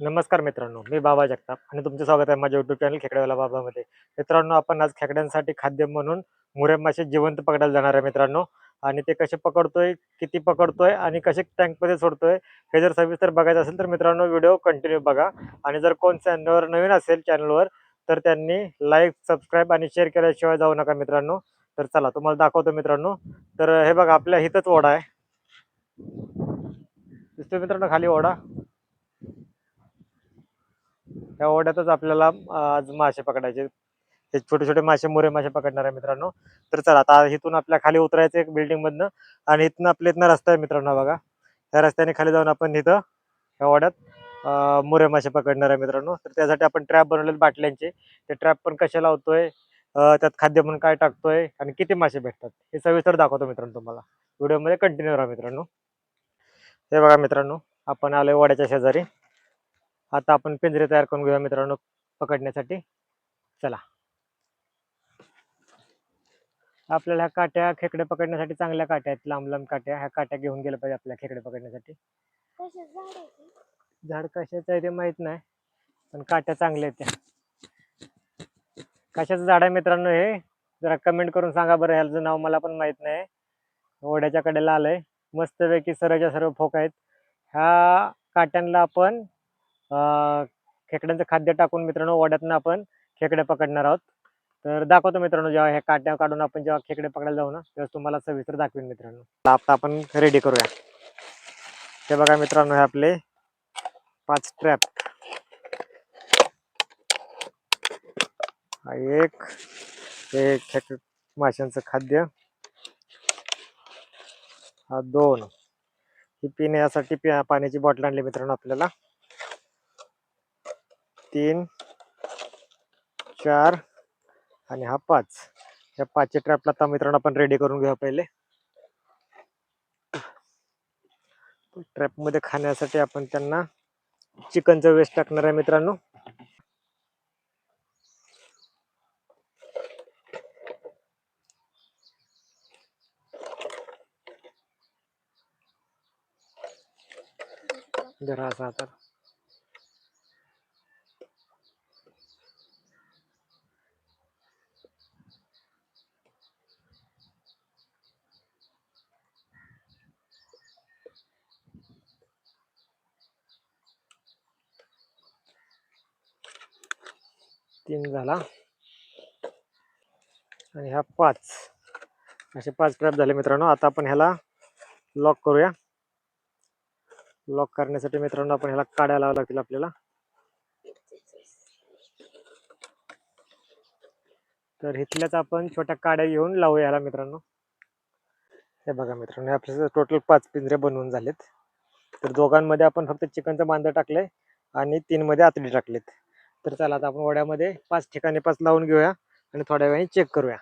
नमस्कार मित्रांनो मी बाबा जगताप आणि तुमचं स्वागत आहे माझ्या युट्यूब चॅनल खेकड्यावाला बाबामध्ये. मित्रांनो आपण आज खेकड्यांसाठी खाद्य म्हणून मुरे मासे जिवंत पकडायला जाणार आहे मित्रांनो. आणि ते कसे पकडतोय किती पकडतोय आणि कसे टँकमध्ये सोडतोय हे जर सविस्तर बघायचं असेल तर मित्रांनो व्हिडिओ कंटिन्यू बघा. आणि जर कोण चॅनलवर नवीन असेल चॅनलवर तर त्यांनी लाईक सबस्क्राईब आणि शेअर केल्याशिवाय जाऊ नका मित्रांनो. तर चला तुम्हाला दाखवतो मित्रांनो. तर हे बघा आपल्या इथंच ओढा आहे. दिसतोय मित्रांनो खाली ओढा या ओढ्यातच आपल्याला आज मासे पकडायचे. हे छोटे छोटे मासे मोरे मासे पकडणार आहे मित्रांनो. तर चला आता इथून आपल्या खाली उतरायचं एक बिल्डिंग मधनं आणि इथनं आपल्या इथनं रस्ता आहे मित्रांनो बघा. त्या रस्त्याने खाली जाऊन आपण इथं या ओढ्यात मोरे मासे पकडणार आहे मित्रांनो. तर त्यासाठी आपण ट्रॅप बनवलेत बाटल्यांचे. ते ट्रॅप पण कसे लावतोय? त्यात खाद्य म्हणून काय टाकतोय? आणि किती मासे भेटतात? हे सविस्तर दाखवतो मित्रांनो तुम्हाला. व्हिडिओमध्ये कंटिन्यू राहा मित्रांनो. हे बघा मित्रांनो आपण आलोय वड्याच्या शेजारी. आता आपण पिंजरे तयार करून घेऊया मित्रांनो पकडण्यासाठी. चला. आपल्याला ह्या काट्या खेकडे पकडण्यासाठी चांगल्या काट्या आहेत. लांब लांब काट्या. ह्या काट्या घेऊन गेल्या पाहिजे आपल्या खेकडे पकडण्यासाठी. झाड कशाचं आहे ते माहीत नाही पण काट्या चांगल्या आहेत त्या. कशाचं झाड आहे मित्रांनो हे? जरा कमेंट करून सांगा बरं. ह्याचं नाव मला पण माहीत नाही. ओढ्याच्या कडेला आलंय. मस्तपैकी सर्वच्या सर्व फोक आहेत. ह्या काट्यांना आपण खेकड्यांचं खाद्य टाकून मित्रांनो ओढ्यातनं आपण खेकडे पकडणार आहोत. तर दाखवतो मित्रांनो जेव्हा ह्या काट्या काढून आपण जेव्हा खेकडे पकडायला जाऊ ना तेव्हा तुम्हाला सविस्तर दाखवेन मित्रांनो. आता आपण रेडी करूया. हे बघा मित्रांनो हे आपले पाच ट्रॅप हा एक हे खेक माशांचं खाद्य. हा दोन. ही पिण्यासाठी पाण्याची बॉटल आणली मित्रांनो आपल्याला. तीन चार आणि हा पाच. या पाचशे ट्रॅपला आता मित्रांनो आपण रेडी करून घ्या पहिले. ट्रॅपमध्ये खाण्यासाठी आपण त्यांना चिकनचं वेस्ट टाकणार आहे मित्रांनो. जरा असा तर तीन झाला आणि ह्या पाच. असे पाच ट्रॅप झाले मित्रांनो. आता आपण ह्याला लॉक करूया. लॉक करण्यासाठी मित्रांनो आपण ह्याला काड्या लावा लागतील आपल्याला. तर इथल्याच आपण छोट्या काड्या घेऊन लावूया ह्याला मित्रांनो. हे बघा मित्रांनो आपले टोटल पाच पिंजरे बनवून झालेत. तर दोघांमध्ये आपण फक्त चिकनचं बांधं टाकलंय आणि तीनमध्ये आतडी टाकलेत. तर चला आता आपण वड्यामध्ये पाच ठिकाणी पाच लावून घेऊया आणि थोड्या वेळाने चेक करूया.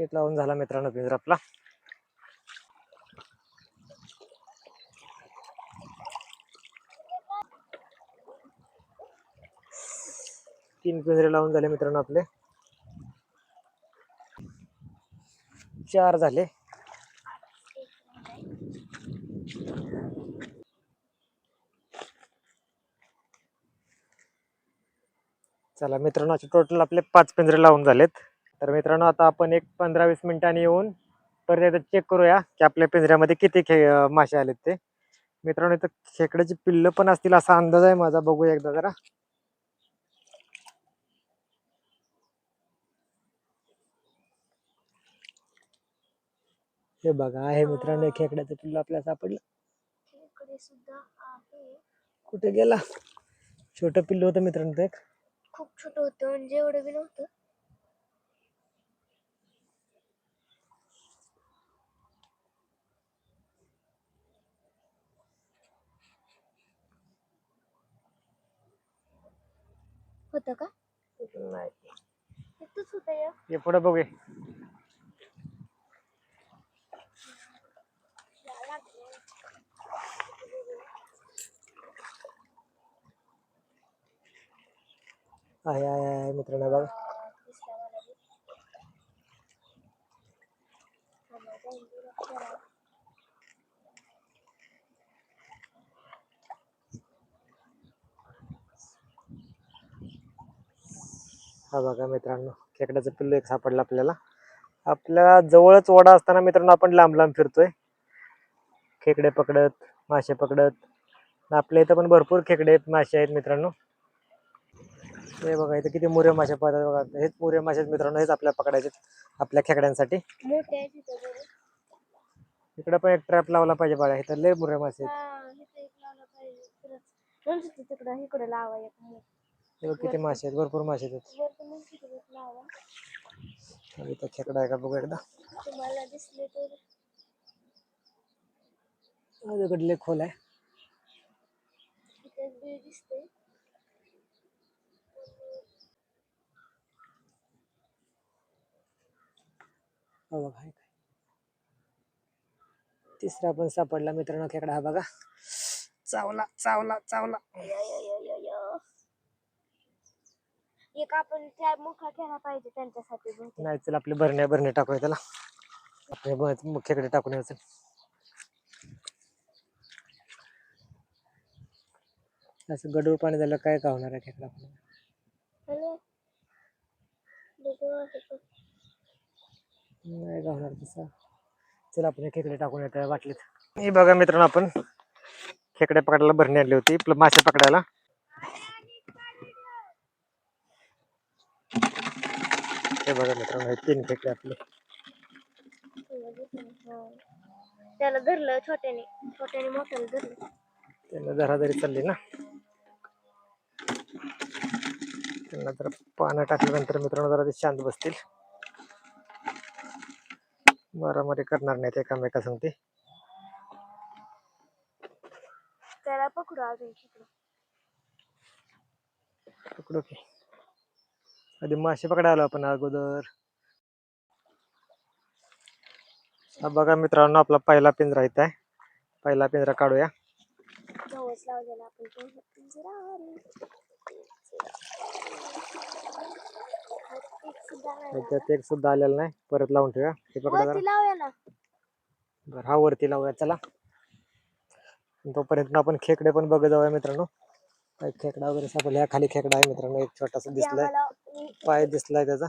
एक लावून झाला मित्रांनो पिंजरा आपला. तीन पिंजरे लावून झाले मित्रांनो आपले. चार झाले. चला मित्रांनो असे टोटल आपले पाच पिंजरे लावून झालेत. तर मित्रांनो आता आपण एक पंधरा वीस मिनिटांनी येऊन परत एकदा चेक करूया की आपल्या पिंजऱ्यामध्ये किती खे मासे आलेत ते. मित्रांनो इथं खेकड्याची पिल्लं पण असतील असा अंदाज आहे माझा. बघूया एकदा जरा. हे बघा आहे मित्रांनो खेकड्याचं पिल्लं आपल्याला सापडलं. कुठे गेला? छोटं पिल्लू होतं मित्रांनो ते एक. खूप छोट होतं म्हणजे एवढं बी नव्हतं होतं का नाही होतं. हे पुढे बघूया आहे आहे आहे मित्रांनो बघा दिसला मला बी. हा बघा मित्रांनो खेकड्याचं पिल्लू एक सापडलं आपल्याला. आपल्या जवळच ओढा असताना मित्रांनो आपण लांब लांब फिरतोय. खेकडे पकडत मासे पकडत. आपल्या इथं पण भरपूर खेकडे आहेत मासे आहेत मित्रांनो. हे बघा इथं किती मुरे मासे पडतात बघा. हेच मुरे मासे मित्रांनो हेच आपल्या पकडायचे आपल्या खेकड्यांसाठी. इकडे पण एक ट्रॅप लावला पाहिजे बघा इथं लय मुरे मासे आहेत. हे बघ किती मासे आहेत भरपूर मासे आहेत. इथं खेकडा आहे का बघू एकदा. तुम्हाला दिसले तर खोल आहे. इथे बी दिसते हा बघा हे काय. तिसरा पण सापडला मित्रांनो खेकडा हा बघा. चावला चावला चावला. एक आपण त्या मोठा केला पाहिजे त्यांच्यासाठी बहुतेक. नाही चल आपली भरण्या भरणे टाकूया त्याला. आपले ब- खेकडे टाकून यायचं असं गडूळ पाणी झालं काय का होणार आहे खेकडा? आपल्याला हॅलो बघू आहे का? नाही गावणार तसं? चल आपण खेकडे टाकून येतो वाटलीत. हे बघा मित्रांनो आपण खेकडे पकडायला भरणी आणली होती आपलं मासे पकडायला. हे बघा मित्रांनो हे तीन खेकडे आपले. त्याला धरलं छोट्याने छोट्याने मोठ्याला धरलं. त्यांना धराधरी चालली ना. त्यांना जरा पानं टाकल्यानंतर मित्रांनो जरा ते शांत बसतील. मारामारी करणार नाहीत एकामेका सांगते. त्याला पकडू अजून पकडू की. आधी मासे पकडायला आपण अगोदर. बघा मित्रांनो आपला पहिला पिंजरा इथं आहे. पहिला पिंजरा काढूया. जवळच लावलेला आपण तो पिंजरा रे. एक सुद्धा आलेला नाही. परत लावून ठेवूया. हे पकडा बरं हा वरती लावूया. चला. तोपर्यंत आपण खेकडे पण बघत जाऊया मित्रांनो. खेकडा वगैरे सापडला. ह्या खाली खेकडा आहे मित्रांनो. एक छोटासा दिसलाय. पाय दिसलाय त्याचा.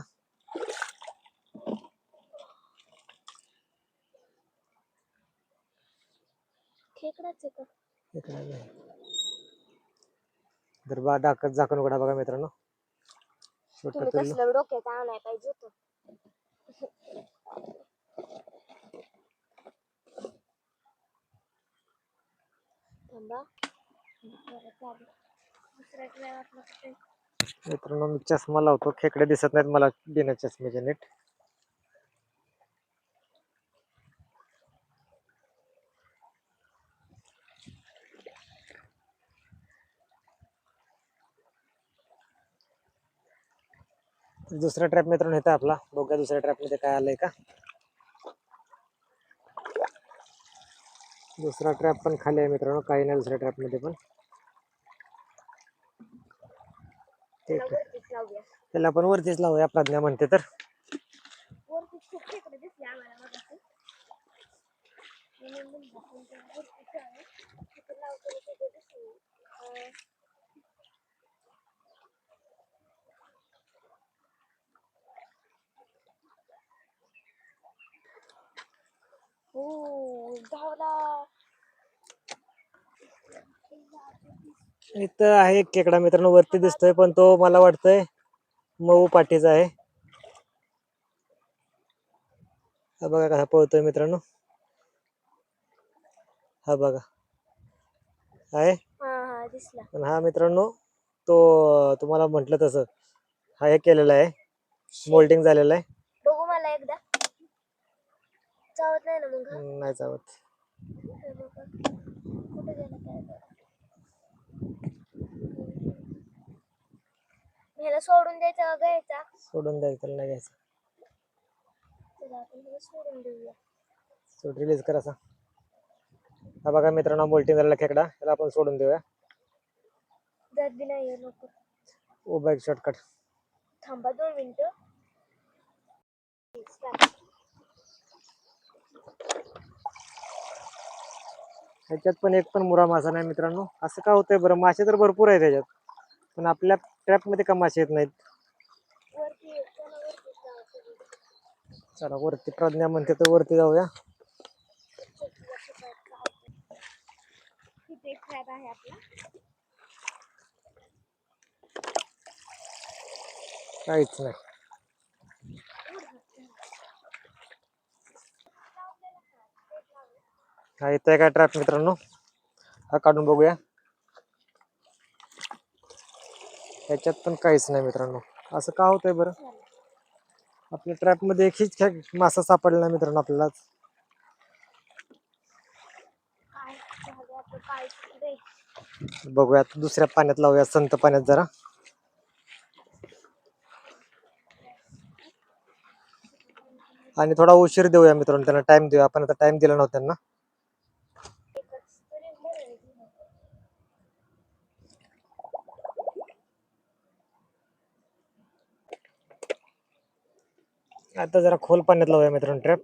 तर बा दाखत झाकून उघडा बघा मित्रांनो. डोक्यात आणाय पाहिजे होतं? मित्रांनो मी चष्मा लावतो. खेकडे दिसत नाहीत मला बिना चष्म्याचे नीट. दुसरा ट्रॅप मित्रांनो येतो आपला. बघा दुसऱ्या ट्रॅपमध्ये काय आलंय का? दुसरा ट्रॅप पण खाली आहे मित्रांनो. काही नाही दुसऱ्या ट्रॅपमध्ये पण ठीक आहे वरतीच लावूया त्याला आपण वरतीच लावूया प्रज्ञा म्हणते तर. हो धावला. इथं आहे एक खेकडा मित्रांनो वरती दिसतोय पण तो मला वाटतंय मऊ पाठीचा आहे. हा बघा कसा पळतोय मित्रांनो. हा बघा. आहे? हा हा दिसला. पण हा मित्रांनो तो तुम्हाला म्हटलं तसं हा हे केलेला आहे. मोल्डिंग झालेला आहे. बघू मला एकदा. चावत नाही ना मग हा? नाही चावत. हे बघा. कुठे गेला काय? ह्याला सोडून द्यायचा का घ्यायचा? सोडून द्यायचं त्याला नाही घ्यायचं. चला आपण ह्याला सोडून देऊया. सोड रिलीज करा हा बघा मित्रांनो मोल्टिंग झालेला खेकडा त्याला आपण सोडून देऊया. जात बी नाहीये उभा एक शॉर्टकट थांबा दोन मिनिटं. ह्याच्यात पण एक पण मुरा मासा नाही मित्रांनो. असं का होतंय बरं? मासे तर भरपूर आहेत त्याच्यात. पण आपल्या ट्रॅपमध्ये का मासे येत नाहीत? चला वरती प्रज्ञा म्हणते तर वरती जाऊया. काहीच नाही. हा येतोय काय ट्रॅप मित्रांनो? हा काढून बघूया. ह्याच्यात पण काहीच नाही मित्रांनो. असं का होतंय बरं? आपल्या ट्रॅपमध्ये मध्ये एकही खे- मासा सापडला नाही मित्रांनो आपल्यालाच. बघूया दुसऱ्या पाण्यात लावूया संत पाण्यात जरा. आणि थोडा उशीर देऊया मित्रांनो त्यांना टाइम देऊया. आपण आता टाइम दिला नव्हता त्यांना एकच तरी बरं आहे. आता जरा खोल पाण्यात लावूया मित्रांनो ट्रॅप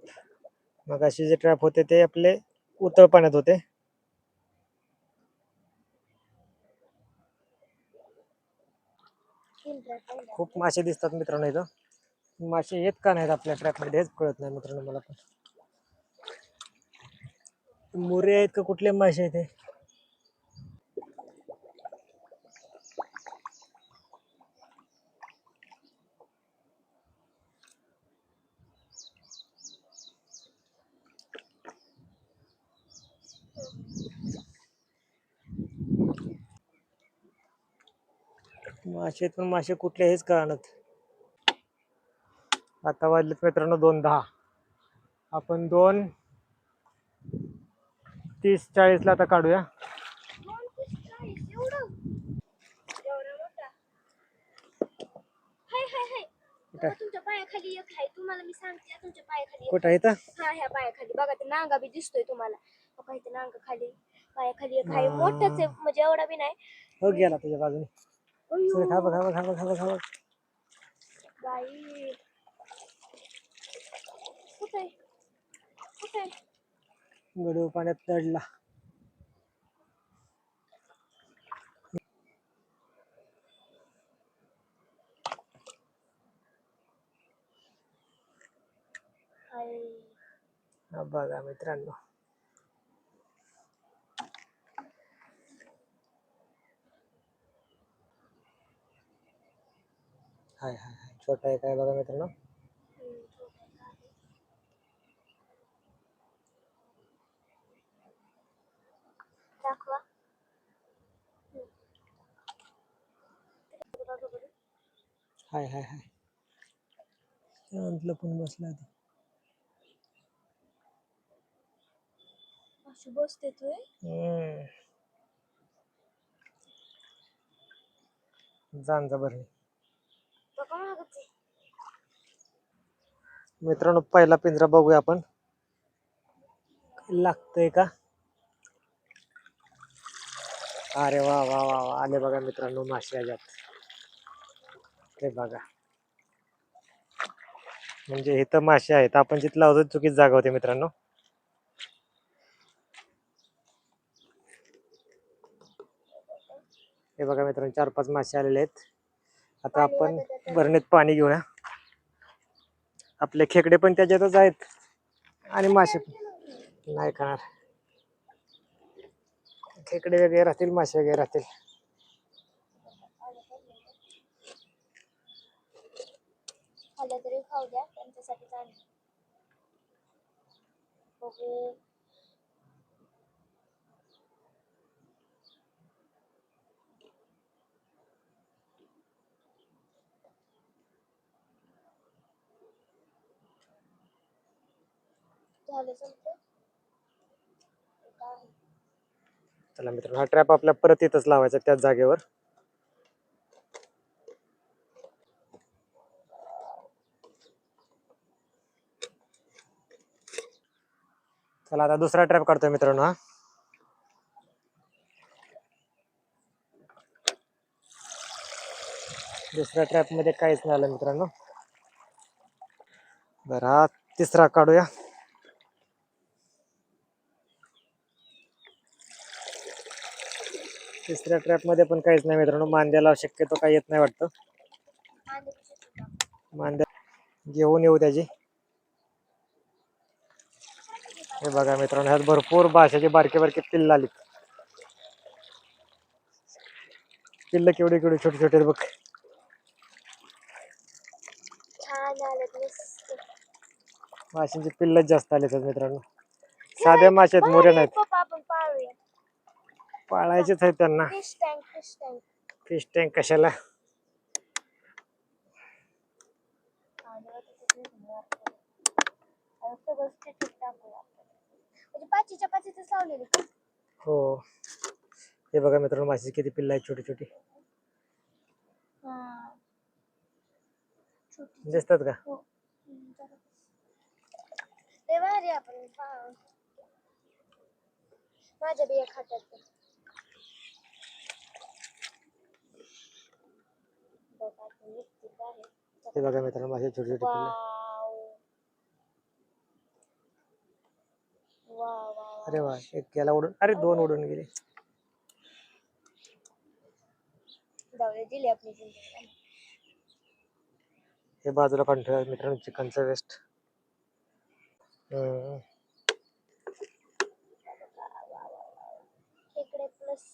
मग असे जे ट्रॅप होते ते आपले उतळ पाण्यात होते. खूप मासे दिसतात मित्रांनो इथं. मासे येत का नाहीत आपल्या ट्रॅपमध्ये हेच कळत नाही मित्रांनो मला पण. मुरे आहेत का कुठले मासे आहेत मासे आहेत मासे कुठले हेच कळणार आता वाजलेत मित्रांनो दोन दहा आपण दोन तीस चाळीस ला आता काढूया हाय, हाय, हाय. तुमच्या पायाखाली एक आहे तुम्हाला मी सांगते तुमच्या पायाखाली कुठं आहे इथं? हा ह्या पायाखाली बघा ते नांगा बी दिसतोय तुम्हाला बघा इथे नांगा खाली पायाखाली एक आहे मोठाच आहे म्हणजे एवढा बी नाही हो गेला तुझ्या बाजूने अय्यो, चल, खा बघ खा बघ खा बघ खा बघ खा बघ बाई. कुठे? कुठे? गडू पाण्यात चढला बघा मित्रांनो. हाय हाय हाय. छोटा आहे काय बघा मित्रांनो? बरं. हाय हाय हाय. लपून बसला अशी बसते तू हम्म. जांजा भरणी बघा मागच आहे. मित्रांनो पहिला पिंजरा बघूया आपण. लागतंय का? अरे वा वा वा वा. आले बघा मित्रांनो मासे आल्यात. हे बघा. म्हणजे इथं मासे आहेत. आपण जिथं लावतो चुकीच जागा होती मित्रांनो. हे बघा मित्रांनो चार पाच मासे आलेले आहेत. आता आपण भरणीत पाणी घेऊया आपले खेकडे पण त्याच्यातच आहेत. आणि मासे पण. नाही खाणार. खेकडे वेगळे राहतील मासे वेगळे राहतील. खाल्लं तरी खाऊ द्या त्यांच्यासाठी चला मित्रांनो हा ट्रॅप आपल्या परत इथंच लावायचा त्याच जागेवर. चला आता दुसरा ट्रॅप काढतोय मित्रांनो हा. दुसऱ्या ट्रॅपमध्ये काहीच नाही आलं मित्रांनो. बरं हा तिसरा काढूया. तिसऱ्या ट्रॅपमध्ये पण काहीच नाही मित्रांनो. मांद्याला शक्यतो काही येत नाही वाटतं. मांद्या घेऊन येऊ त्याची. हे बघा मित्रांनो ह्यात भरपूर भाषाची बारकी बारकी पिल्ल आली पिल्ल केवढी केवढी छोटी छोटी बघ. माशांची पिल्लच जास्त आले मित्रांनो. साध्या मासे आहेत मोरे नाहीत. पाळायचेच आहेत त्यांना. Fish tank fish tank fish tank कशाला. म्हणजे पाचीच्या पाचीच लावलेली का हो. हे बघा मित्रांनो माशाची किती पिल्ल आहेत छोटी छोटी. हा दिसतात का? हो. लय भारी आपण. माझ्या बिया खात्यात हे बघा मित्रांनो छोटी छोटी. अरे वा एक गेला उडून अरे दोन उडून गेले हे बाजूला काढून ठेवा मित्रांनो चिकनचं वेस्ट प्लस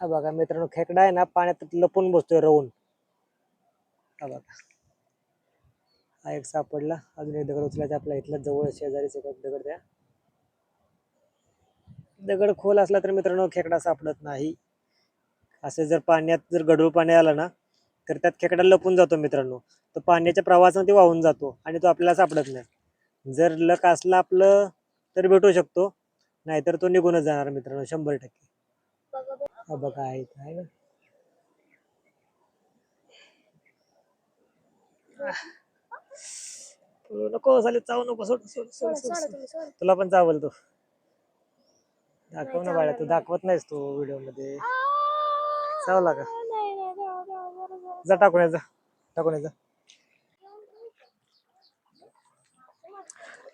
हा बघा मित्रांनो खेकडा आहे ना पाण्यात लपून बसतोय रवून. हा बघा. हा एक सापडला. अजून एक दगड उचलायचा आपल्या इथला जवळ शेजारीच एक दगड द्या. दगड खोल असला तर मित्रांनो खेकडा सापडत नाही. असे जर पाण्यात जर गढूळ पाणी आलं ना तर त्यात खेकडा लपून जातो मित्रांनो. तो पाण्याच्या प्रवाहाने ते वाहून जातो आणि तो आपल्याला सापडत नाही. जर लक असला आपलं तर भेटू शकतो. नाहीतर तो निघूनच जाणार मित्रांनो शंभर टक्के. हा बघा आहे आहे ना? नको झाले चावू नको सोड सोड सोड सोडा. तुला पण चावल तू. दाखव ना बाळा तू. दाखवत नाहीस तू व्हिडिओमध्ये चावला का. जा टाकून ये, जा. टाकून ये, जा.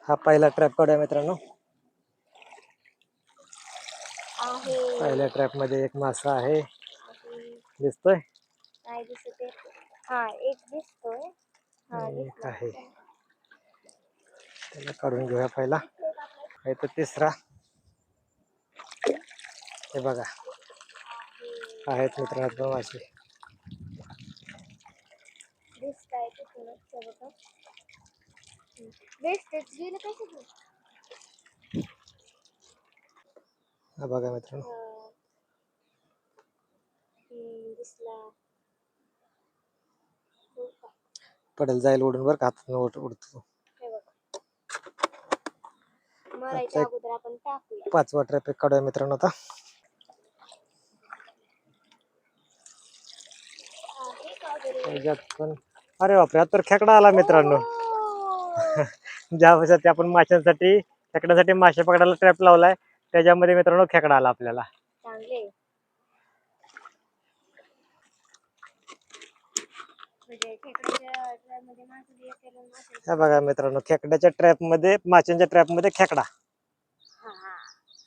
हा पहिला ट्रॅप काढूया मित्रांनो आहे पहिल्या ट्रॅपमध्ये एक मासा आहे. आहे. दिसतोय? नाही दिसत आहे. हा एक दिसतोय. हा एक दिसला. आहे. त्याला काढून घेऊया पहिला. आहे तो तिसरा. हे बघा. आहेत मित्रांनो मासे. हे गेलं कसं हा बघा मित्रांनो. पडेल जाईल उडून बर का उडतो पाचवा ट्रॅफिक काढूया मित्रांनो आता. पण अरे बापरे तर खेकडा आला मित्रांनो. ज्या आपण माशांसाठी खेकड्यासाठी मासे पकडायला ट्रॅप लावलाय त्याच्यामध्ये मित्रांनो खेकडा आला आपल्याला. चांगले. म्हणजे हे बघा मित्रांनो खेकड्याच्या ट्रॅपमध्ये माशांच्या ट्रॅपमध्ये खेकडा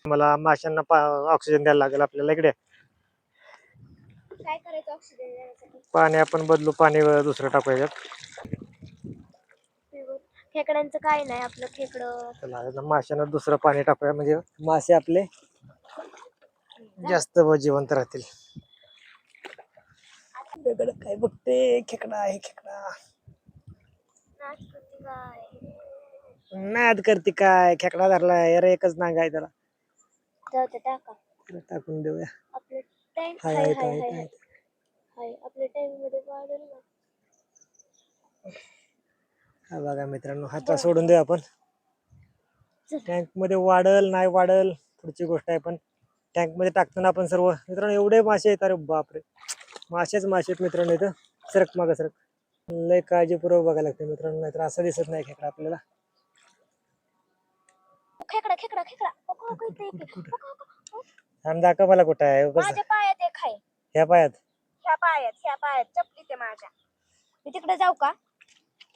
मला माशांना ऑक्सिजन द्यायला लागेल आपल्याला इकडे. काय करायचं ऑक्सिजन देण्यासाठी पाणी आपण बदलू पाणी दुसरं टाकू याच्यात. खेकड्यांचं काय नाही आपलं खेकडं. माशांना दुसरं पाणी टाकूया. म्हणजे मासे आपले जास्त व जिवंत राहतील. काय बघते? खेकडा आहे खेकडा. नाशपती नाद करते काय? खेकडा धरला अरे एकच नाग आहे त्याला. टाकून देऊया. आपलं टाइममध्ये वाढेल ना. हा बघा मित्रांनो हाता सोडून देऊ आपण. टँकमध्ये वाढल नाही वाढल पुढची गोष्ट आहे पण टँकमध्ये टाकताना आपण सर्व. मित्रांनो एवढे मासे आहेत अरे बापरे. मासेच मासे आहेत मित्रांनो इथं. सरक माग सरक. लय काळजीपूर्वक बघायला लागते मित्रांनो नाहीतर असं दिसत नाही खेकडा आपल्याला. खेकडा खेकडा खेकडा. अगं, अगं, इथे एक आहे. अगं, अगं, अगं. आणि दाखव मला कुठं आहे. उगाच. माझ्या पायात एक आहे. ह्या पायात. ह्या पायात ह्या पायात. चपली ते माझ्या. मी तिकडे जाऊ का?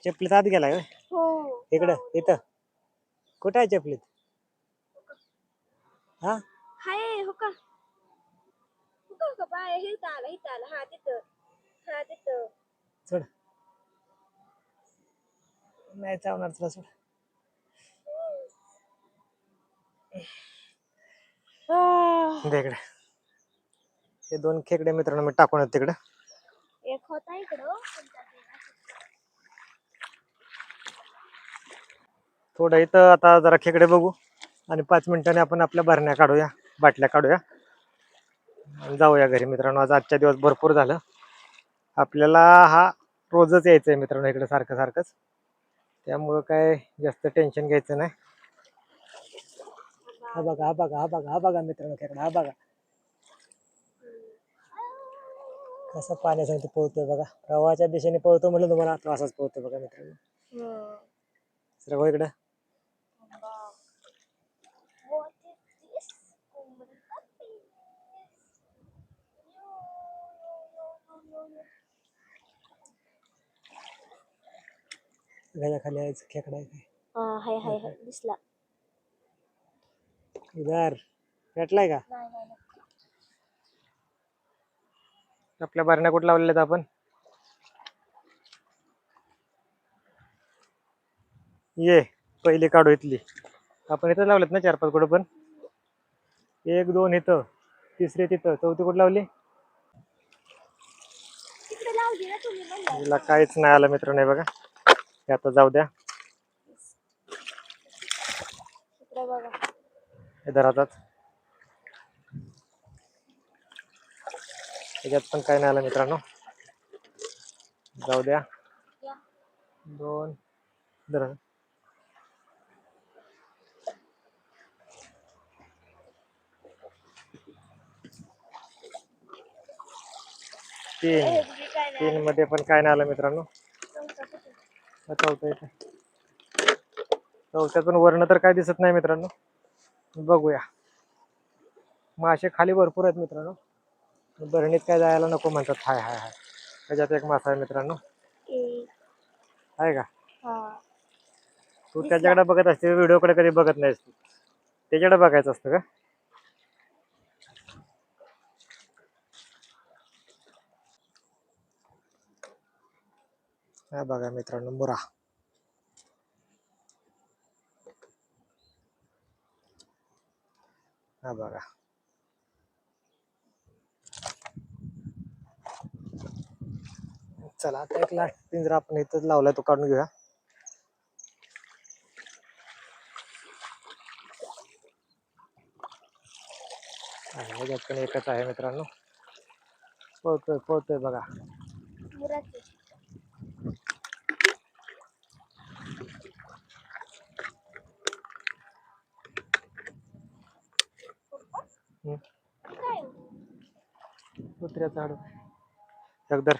चपलीत आत गेलाय होय? हो. इकडं इथं. कुठं आहे चपलीत? हा? हाय हो का? हो का, हो का? पाय हे इथं आला इथं आला. हा तिथं. हा तिथं. सोड. नाही चावणार तुला सोड. दे इकडे. हे दोन खेकडे मित्रांनो मी टाकून तिकडे. एक होता इकडं पण त्यात एक असं. थोडं इथं आता जरा खेकडे बघू. आणि पाच मिनिटांनी आपण आपल्या भरण्या काढूया बाटल्या काढूया. आणि जाऊया घरी मित्रांनो. आज आजच्या दिवस भरपूर झालं. आपल्याला हा रोजच यायचं आहे मित्रांनो इकडे सारखं सारखंच. त्यामुळं काय जास्त टेन्शन घ्यायचं नाही. हा बघा हा बघा हा बघा हा बघा मित्रांनो खेकडा हा बघा. कसं पाण्यासाठी पळतोय बघा. प्रवाहाच्या दिशेने पळतो म्हणलं तुम्हाला तो असाच पळतोय बघा मित्रांनो. हम्म. सर इकडं? यो, यो, यो, यो. घ्याच्या खाली आहे खेकडा आहे काय? हा हाय हाय हाय दिसला. इधर भेटलाय का? नाही नाही नाही. आपल्या बारण्या कुठं लावलेल्या आहेत आपण? ये पहिली काढू इथली. आपण इथं लावलेत ना चार पाच कुठं पण? एक दोन इथं तिसरी तिथं. चौथी कुठं लावली तिकडे लावली ना तुम्ही म्हणला हिला काहीच नाही आलं मित्रांनो हे बघा. हे आता जाऊ द्या. इधर हातात त्याच्यात पण काही नाही आलं मित्रांनो. जाऊ द्या. दोन. इधर तीन. तीन मध्ये पण काय नाही आलं मित्रांनो. चौथा चौथ्यातून वर्ण तर काय दिसत नाही मित्रांनो. बघूया. मासे खाली भरपूर आहेत मित्रांनो. भरणीत काय जायला नको म्हणतात. हाय हाय हाय. त्याच्यात एक मासा आहे मित्रांनो. आहे का? तू त्याच्याकडे बघत असते व्हिडिओकडे कधी बघत नाहीस तू. त्याच्याकडे बघायचं असतं का? हा बघा मित्रांनो मुरा. हा बघा. चला आता एक लास्ट पिंजरा आपण इथंच लावलाय तो काढून घेऊया. पण एकच आहे मित्रांनो. पळतोय पळतोय बघा. कुत्र्याचं हाड एकदर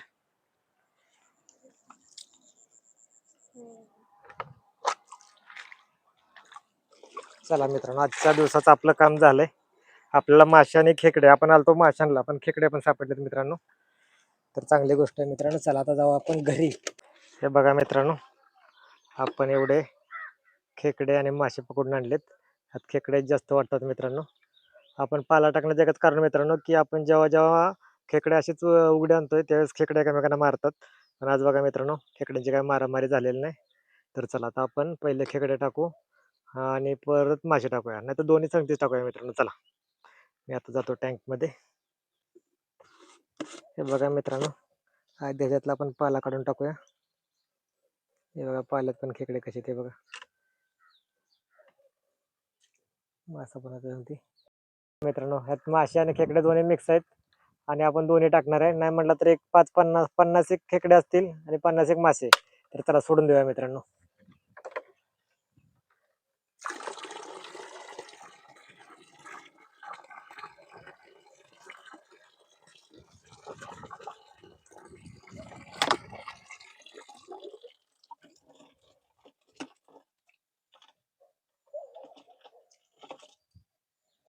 चला मित्रांनो आजच्या दिवसाचं आपलं काम झालंय. आपल्याला मासे आणि खेकडे आपण आलतो माशांना पण खेकडे पण सापडलेत मित्रांनो. तर चांगली गोष्ट आहे मित्रांनो चला आता जाऊ आपण घरी. हे बघा मित्रांनो आपण एवढे खेकडे आणि मासे पकडून आणलेत. ह्यात खेकडे जास्त वाटतात मित्रांनो. आपण पाला टाकण्याचं एकच कारण मित्रांनो की आपण जेव्हा जेव्हा खेकडे असेच उघडे आणतोय त्यावेळेस खेकडे एकमेकांना मारतात. पण आज बघा मित्रांनो खेकड्यांची काय मारामारी झालेली नाही. तर चला आता आपण पहिले खेकडे टाकू आणि परत मासे टाकूया. नाही तर दोन्ही संगतीच टाकूया मित्रांनो चला. मी आता जातो टँकमध्ये. हे बघा मित्रांनो आज त्याच्यातला आपण पाला काढून टाकूया. हे बघा पाल्यात पण खेकडे कसे ते बघा. मासा पण आता होती मित्रांनो ह्यात मासे आणि खेकडे दोन्ही मिक्स आहेत. आणि आपण दोन्ही टाकणार आहे. नाही म्हटलं तर एक पाच पन्नास पन्नास एक खेकडे असतील आणि पन्नास एक मासे. तर त्याला सोडून देऊया मित्रांनो.